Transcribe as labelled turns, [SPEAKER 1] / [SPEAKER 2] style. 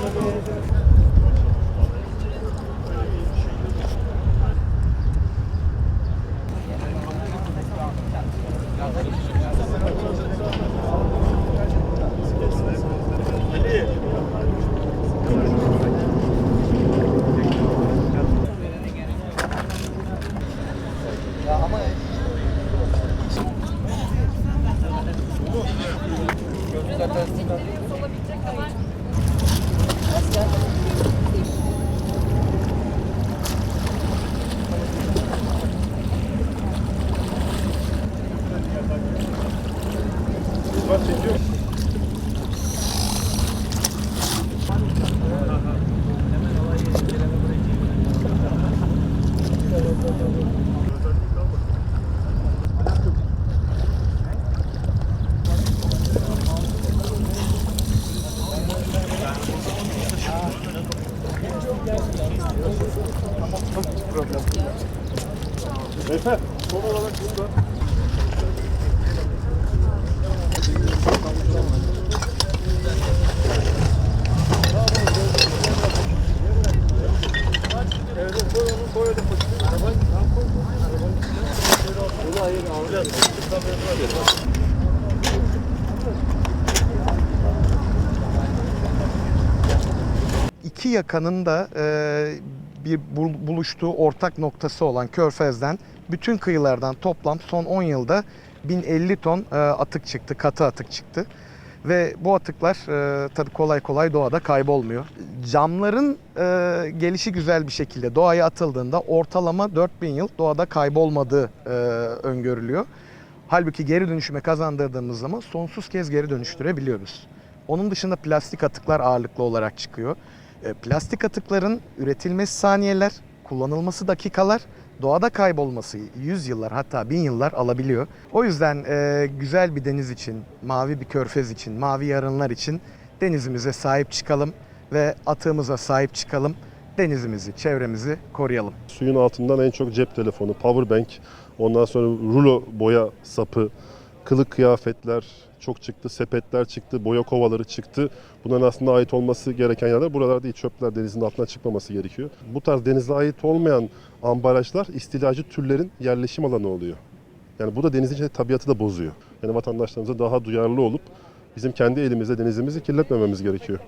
[SPEAKER 1] Thank you. Beyefendi, son olarak burada.
[SPEAKER 2] İki yakanın da e, bir bul- buluştuğu ortak noktası olan Körfez'den bütün kıyılardan toplam son 10 yılda 1050 ton e, atık çıktı, katı atık çıktı. Ve bu atıklar e, tabii kolay kolay doğada kaybolmuyor. Camların e, gelişi güzel bir şekilde doğaya atıldığında ortalama 4000 yıl doğada kaybolmadığı e, öngörülüyor. Halbuki geri dönüşüme kazandırdığımız zaman sonsuz kez geri dönüştürebiliyoruz. Onun dışında plastik atıklar ağırlıklı olarak çıkıyor. E, Plastik atıkların üretilmesi saniyeler, kullanılması dakikalar, doğada kaybolması yüz yıllar hatta bin yıllar alabiliyor. O yüzden e, güzel bir deniz için, mavi bir körfez için, mavi yarınlar için denizimize sahip çıkalım ve atığımıza sahip çıkalım. Denizimizi, çevremizi koruyalım.
[SPEAKER 1] Suyun altından en çok cep telefonu, powerbank, ondan sonra rulo boya sapı, kılık kıyafetler çok çıktı, sepetler çıktı, boya kovaları çıktı. Bunların aslında ait olması gereken yerler buralar değil. Çöpler denizin altına çıkmaması gerekiyor. Bu tarz denize ait olmayan ambalajlar istilacı türlerin yerleşim alanı oluyor. Yani bu da denizin içinde tabiatı da bozuyor. Yani vatandaşlarımıza daha duyarlı olup bizim kendi elimizle denizimizi kirletmememiz gerekiyor.